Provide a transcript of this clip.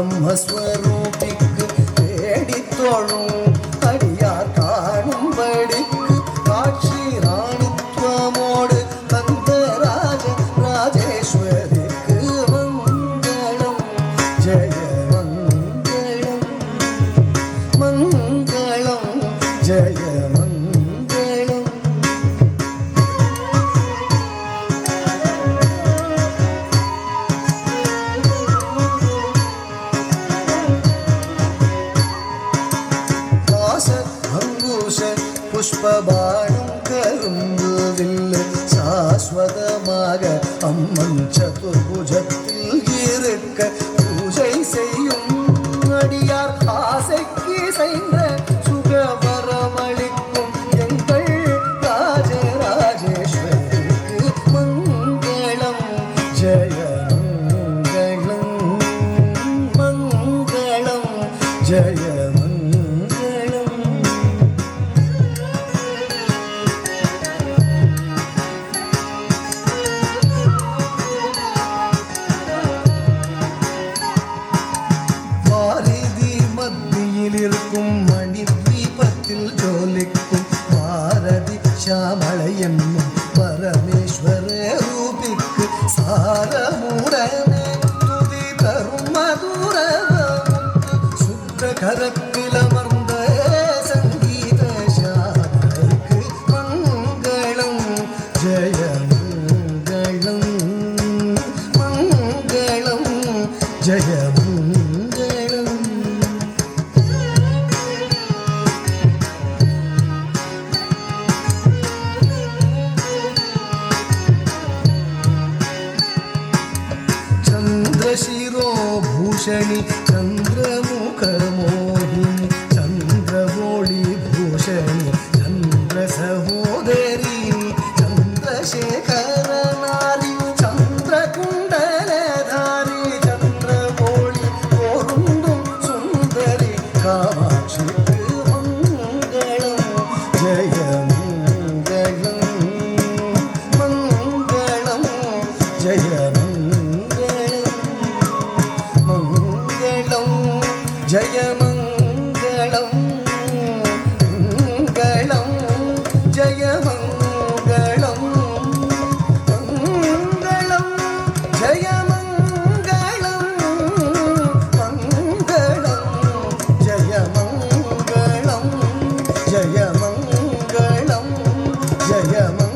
பிரம்மஸ்வரூபிக்கு தேடித்தோழும் அடியார் காணும்படிக்கு காட்சி ராணித்வமோடு தந்த ராஜ ராஜேஸ்வரிக்கு மங்களம் ஜெய மங்களம் மங்களம் ஜெய புஷ்பபாணம் கரும்பு வில்லு சாஸ்வதமாக அம்மன் சதுர்புஜத்தில் இருக்க பூஜை செய்யும் அடியார் மத்தியில் இருக்கும் மணி தீபத்தில் ஜோலிக்கும் பாரதி சாமளை என்னும் பரமேஸ்வர ரூபிக்கு சாரமுடனே துதி தரும் மதுரமுத்து சுத்த கரத்தில் அமர்ந்த சங்கீத சாதனைக்கு மங்களம் ஜெய மங்களம் மங்களம் ஜெய णि चन्द्रमुखमोहिनि चन्द्रवोळि चन्द्रसहोदरि। மங்களம் ஜெய மங்களம் ஜெய மங்களம்